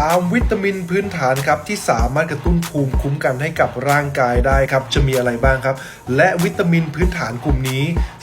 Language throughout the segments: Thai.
3 วิตามินพื้นฐานครับที่สามารถกระตุ้นภูมิคุ้มกันให้กับร่างกายได้ครับจะมีอะไรบ้างครับ และวิตามินพื้นฐานกลุ่มนี้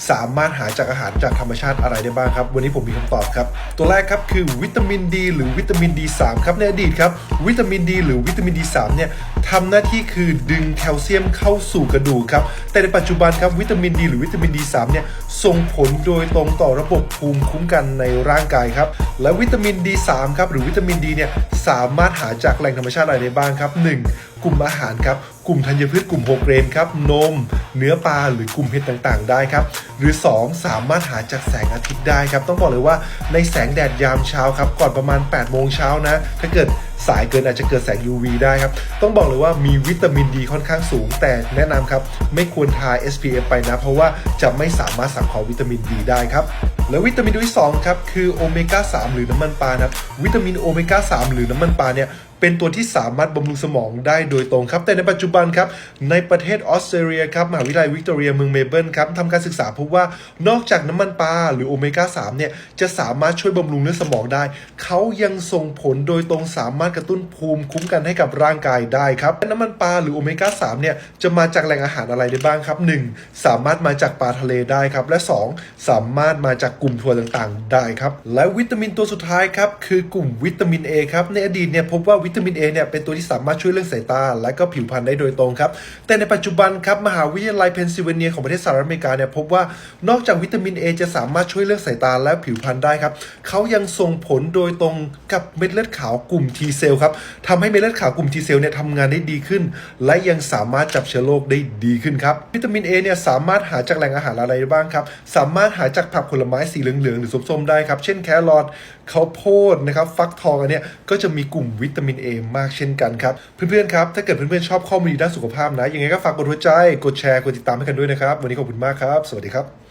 สามารถหาจากอาหารจากธรรมชาติอะไรได้บ้างครับ วันนี้ผมมีคำตอบครับ ตัวแรกครับคือวิตามินดีหรือวิตามินดี3ครับในอดีตครับวิตามินดีหรือวิตามินดี3เนี่ยทำหน้าที่คือดึงแคลเซียมเข้าสู่กระดูกครับ แต่ในปัจจุบันครับวิตามินดีหรือวิตามินดี3เนี่ยส่งผลโดยตรงต่อระบบภูมิคุ้มกันในร่างกายครับ และวิตามินดี3ครับหรือวิตามินดีเนี่ยสามารถหาจากแหล่งธรรมชาติอะไรได้บ้างครับ 1. กลุ่มอาหารครับ กลุ่มธัญพืชกลุ่มโฮเกรนครับนม เนื้อปลาหรือกลุ่มเห็ดต่างๆ ได้ครับ หรือ 2 สามารถหาจากแสงอาทิตย์ได้ครับ ต้องบอกเลยว่าในแสงแดดยามเช้าครับ ก่อนประมาณ 8 โมงเช้านะ ถ้าเกิดสายเกินอาจจะเกิดแสง UV ได้ครับ ต้องบอกเลยว่ามีวิตามินดีค่อนข้างสูง แต่แนะนำครับ ไม่ควรทา SPF ไปนะ เพราะว่าจะไม่สามารถสังเคราะห์วิตามินดีได้ครับแล้ววิตามินที่2ครับคือโอเมก้า3หรือน้ำมันปลานะครับวิตามินโอเมก้า3หรือน้ำมันปลาเนี่ย เป็นตัวที่สามารถบำรุงสมองได้โดยตรงครับ แต่ในปัจจุบันครับ ในประเทศออสเตรเลียครับมหาวิทยาลัยวิกตอเรียเมืองเมลเบิร์นครับทำการศึกษาพบว่านอกจากน้ำมันปลาหรือโอเมก้า3เนี่ยจะสามารถช่วยบำรุงเนื้อสมองได้ เขายังส่งผลโดยตรงสามารถกระตุ้นภูมิคุ้มกันให้กับร่างกายได้ครับน้ำมันปลาหรือโอเมก้า3เนี่ยจะมาจากแหล่งอาหารอะไรได้บ้างครับ 1. สามารถมาจากปลาทะเลได้ครับ และ 2. สามารถมาจากกลุ่มถั่วต่างๆ ได้ครับ และวิตามินตัวสุดท้ายครับคือกลุ่มวิตามิน A ครับในอดีตเนี่ยพบว่าวิตามิน A เนี่ยเป็นตัวที่สามารถช่วยเรื่องสายตา และก็ผิวพรรณได้โดยตรงครับ แต่ในปัจจุบันครับมหาวิทยาลัยเพนซิลเวเนียของประเทศสหรัฐอเมริกาเนี่ยพบว่านอกจากวิตามิน A จะสามารถช่วยเรื่องสายตาและผิวพรรณได้ครับเขายังส่งผลโดยตรงกับเม็ดเลือดขาวกลุ่ม T เซลครับทำให้เม็ดเลือดขาวกลุ่ม T เซลเนี่ยทำงานได้ดีขึ้น และยังสามารถจับเชื้อโรคได้ดีขึ้นครับวิตามิน A เนี่ยสามารถหาจากแหล่งอาหารอะไรบ้างครับสามารถหาจากผักผลไม้สีเหลืองๆหรือส้มๆได้ครับเช่นแครอทข้าวโพดนะครับฟักทองอันเนี้ยก็จะมีกลุ่มวิตามิน A มากเช่นกันครับ เพื่อนๆครับ ถ้าเกิดเพื่อนๆชอบข้อมูลด้านสุขภาพนะ ยังไงก็ฝากกดหัวใจ กดแชร์ กดติดตามให้กันด้วยนะครับ วันนี้ขอบคุณมากครับ สวัสดีครับ